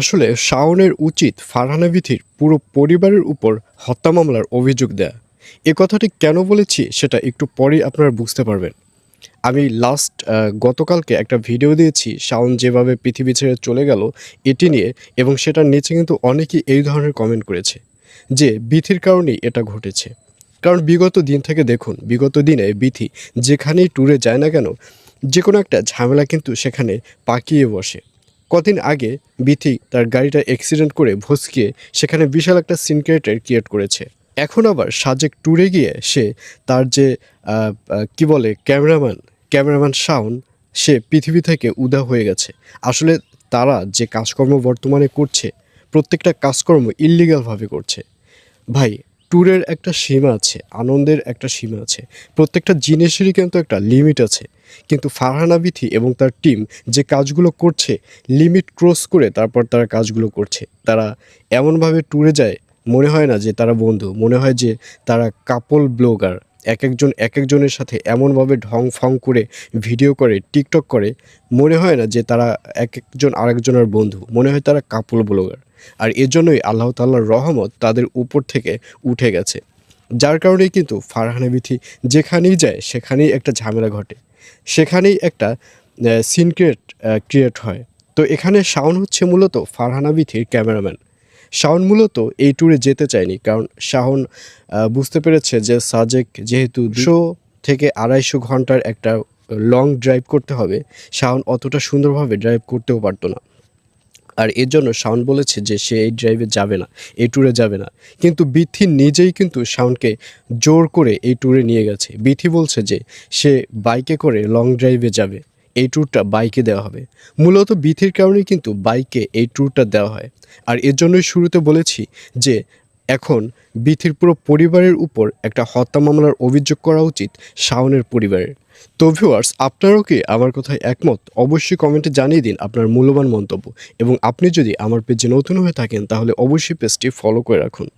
আসলে শাওনের উচিত ফারহানা বিথির পুরো পরিবারের উপর হত্যা মামলার অভিযোগ দেয়া। এ কথাটি কেন বলেছি সেটা একটু পরেই আপনারা বুঝতে পারবেন। আমি লাস্ট গতকালকে একটা ভিডিও দিয়েছি, শাওন যেভাবে পৃথিবী ছেড়ে চলে গেল এটি নিয়ে এবং সেটার নিচে কিন্তু অনেকেই এই ধরনের কমেন্ট করেছে যে বিথির কারণেই এটা ঘটেছে। কারণ বিগত দিন থেকে দেখুন, বিগত দিনে বিথি যেখানেই ট্যুরে যায় না কেন, যে কোনো একটা ঝামেলা কিন্তু সেখানে পাকিয়ে বসে। কদিন আগে বিথি তার গাড়িটা অ্যাক্সিডেন্ট করে ভসকিয়ে সেখানে বিশাল একটা সিন সিনক্রেটের ক্রিয়েট করেছে। এখন আবার সাজেক ট্যুরে গিয়ে সে তার যে কি বলে ক্যামেরাম্যান ক্যামেরাম্যান শাওন সে পৃথিবী থেকে উদা হয়ে গেছে। আসলে তারা যে কাজকর্ম বর্তমানে করছে, প্রত্যেকটা কাজকর্ম ইল্লিগালভাবে করছে। ভাই ট্যুরের একটা সীমা আছে, আনন্দের একটা সীমা আছে। প্রত্যেকটা জিনিসেরই কিন্তু একটা লিমিট আছে। কিন্তু ফারহানা বিথি এবং তার টিম যে কাজগুলো করছে লিমিট ক্রস করে তারপর তারা কাজগুলো করছে। তারা এমনভাবে ট্যুরে যায়, মনে হয় না যে তারা বন্ধু, মনে হয় যে তারা কাপল ব্লগার এক একজন এক একজনের সাথে এমনভাবে ঢং ফং করে ভিডিও করে টিকটক করে, মনে হয় না যে তারা এক একজন আরেকজনের বন্ধু, মনে হয় তারা কাপল ব্লগার আর এজন্যই আল্লাহ তাল্লাহর রহমত তাদের উপর থেকে উঠে গেছে। যার কারণেই কিন্তু ফারহানা বিথি যেখানেই যায়, সেখানেই একটা ঝামেলা ঘটে। সেখানেই একটা সিনক্রেট ক্রিয়েট হয়। তো এখানে শাওন হচ্ছে মূলত ফারহানা বিথির ক্যামেরাম্যান। শাওন মূলত এই ট্যুরে যেতে চায়নি কারণ শাওন বুঝতে পেরেছে যে সাজেক যেহেতু দুশো থেকে আড়াইশো ঘণ্টার একটা লং ড্রাইভ করতে হবে, শাওন অতটা সুন্দরভাবে ড্রাইভ করতেও পারতো না। আর এর জন্য শাওন বলেছে যে সে এই ড্রাইভে যাবে না, এই ট্যুরে যাবে না। কিন্তু বিথি নিজেই কিন্তু শাওনকে জোর করে এই ট্যুরে নিয়ে গেছে। বিথি বলছে যে সে বাইকে করে লং ড্রাইভে যাবে, এই ট্যুরটা বাইকে দেওয়া হবে। মূলত বিথির কারণেই কিন্তু বাইকে এই ট্যুরটা দেওয়া হয়। আর এর জন্যই শুরুতে বলেছি যে এখন বিথির পুরো পরিবারের উপর একটা হত্যা মামলার অভিযোগ করা উচিত শাওনের পরিবারের। তো ভিউয়ার্স আপনারাও কি আমার কথায় একমত? অবশ্যই কমেন্টে জানিয়ে দিন আপনার মূল্যবান মন্তব্য। এবং আপনি যদি আমার পেজে নতুন হয়ে থাকেন, তাহলে অবশ্যই পেজটি ফলো করে রাখুন।